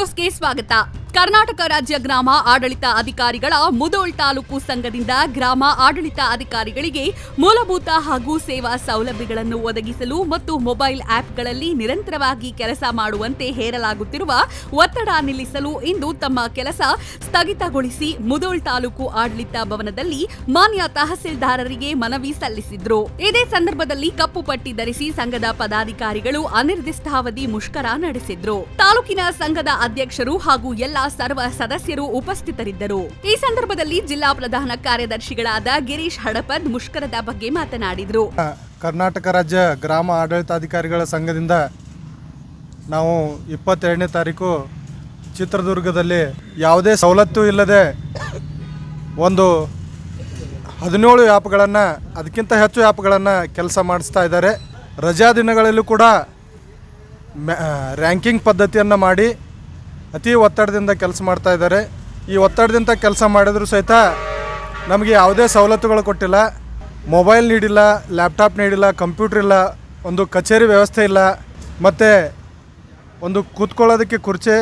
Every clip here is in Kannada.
ನ್ಯೂಸ್ಗೆ ಸ್ವಾಗತ. ಕರ್ನಾಟಕ ರಾಜ್ಯ ಗ್ರಾಮ ಆಡಳಿತ ಅಧಿಕಾರಿಗಳ ಮುದೋಳ್ ತಾಲೂಕು ಸಂಘದಿಂದ ಗ್ರಾಮ ಆಡಳಿತ ಅಧಿಕಾರಿಗಳಿಗೆ ಮೂಲಭೂತ ಹಾಗೂ ಸೇವಾ ಸೌಲಭ್ಯಗಳನ್ನು ಒದಗಿಸಲು ಮತ್ತು ಮೊಬೈಲ್ ಆಪ್ಗಳಲ್ಲಿ ನಿರಂತರವಾಗಿ ಕೆಲಸ ಮಾಡುವಂತೆ ಹೇರಲಾಗುತ್ತಿರುವ ಒತ್ತಡ ನಿಲ್ಲಿಸಲು ಇಂದು ತಮ್ಮ ಕೆಲಸ ಸ್ಥಗಿತಗೊಳಿಸಿ ಮುದೋಳ್ ತಾಲೂಕು ಆಡಳಿತ ಭವನದಲ್ಲಿ ಮಾನ್ಯ ತಹಸೀಲ್ದಾರರಿಗೆ ಮನವಿ ಸಲ್ಲಿಸಿದ್ರು. ಇದೇ ಸಂದರ್ಭದಲ್ಲಿ ಕಪ್ಪು ಪಟ್ಟಿ ಧರಿಸಿ ಸಂಘದ ಪದಾಧಿಕಾರಿಗಳು ಅನಿರ್ದಿಷ್ಟಾವಧಿ ಮುಷ್ಕರ ನಡೆಸಿದ್ರು. ತಾಲೂಕಿನ ಸಂಘದ ಅಧ್ಯಕ್ಷರು ಹಾಗೂ ಎಲ್ಲ ಸರ್ವ ಸದಸ್ಯರು ಉಪಸ್ಥಿತರಿದ್ದರು. ಈ ಸಂದರ್ಭದಲ್ಲಿ ಜಿಲ್ಲಾ ಪ್ರಧಾನ ಕಾರ್ಯದರ್ಶಿಗಳಾದ ಗಿರೀಶ್ ಹಡಪದ್ ಮುಷ್ಕರದ ಬಗ್ಗೆ ಮಾತನಾಡಿದರು. ಕರ್ನಾಟಕ ರಾಜ್ಯ ಗ್ರಾಮ ಆಡಳಿತಾಧಿಕಾರಿಗಳ ಸಂಘದಿಂದ ನಾವು ಇಪ್ಪತ್ತೆರಡನೇ ತಾರೀಕು ಚಿತ್ರದುರ್ಗದಲ್ಲಿ ಯಾವುದೇ ಸವಲತ್ತು ಇಲ್ಲದೆ ಒಂದು ಹದಿನೇಳು ಆ್ಯಪ್ಗಳನ್ನು, ಅದಕ್ಕಿಂತ ಹೆಚ್ಚು ಆ್ಯಪ್ಗಳನ್ನು ಕೆಲಸ ಮಾಡಿಸ್ತಾ ಇದ್ದಾರೆ. ರಜಾ ದಿನಗಳಲ್ಲೂ ಕೂಡ ರ್ಯಾಂಕಿಂಗ್ ಪದ್ಧತಿಯನ್ನು ಮಾಡಿ ಅತಿ ಒತ್ತಡದಿಂದ ಕೆಲಸ ಮಾಡ್ತಾ ಇದ್ದಾರೆ. ಈ ಒತ್ತಡದಿಂದ ಕೆಲಸ ಮಾಡಿದರೂ ಸಹಿತ ನಮಗೆ ಯಾವುದೇ ಸವಲತ್ತುಗಳು ಕೊಟ್ಟಿಲ್ಲ. ಮೊಬೈಲ್ ನೀಡಿಲ್ಲ, ಲ್ಯಾಪ್ಟಾಪ್ ನೀಡಿಲ್ಲ, ಕಂಪ್ಯೂಟರ್ ಇಲ್ಲ, ಒಂದು ಕಚೇರಿ ವ್ಯವಸ್ಥೆ ಇಲ್ಲ. ಮತ್ತು ಒಂದು ಕೂತ್ಕೊಳ್ಳೋದಕ್ಕೆ ಕುರ್ಚಿ,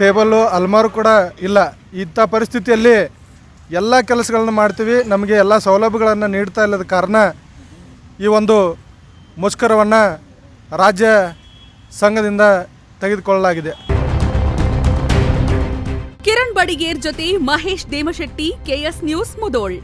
ಟೇಬಲ್ಲು, ಅಲ್ಮಾರು ಕೂಡ ಇಲ್ಲ. ಇಂಥ ಪರಿಸ್ಥಿತಿಯಲ್ಲಿ ಎಲ್ಲ ಕೆಲಸಗಳನ್ನು ಮಾಡ್ತೀವಿ. ನಮಗೆ ಎಲ್ಲ ಸೌಲಭ್ಯಗಳನ್ನು ನೀಡ್ತಾ ಇಲ್ಲದ ಕಾರಣ ಈ ಒಂದು ಮುಷ್ಕರವನ್ನು ರಾಜ್ಯ ಸಂಘದಿಂದ ತೆಗೆದುಕೊಳ್ಳಲಾಗಿದೆ. ಕಿರಣ್ ಬಡಿಗೇರ್ ಜೊತೆ ಮಹೇಶ್ ದೇಮಶೆಟ್ಟಿ ಕೆಎಸ್ ನ್ಯೂಸ್ ಮುದೋಳ್.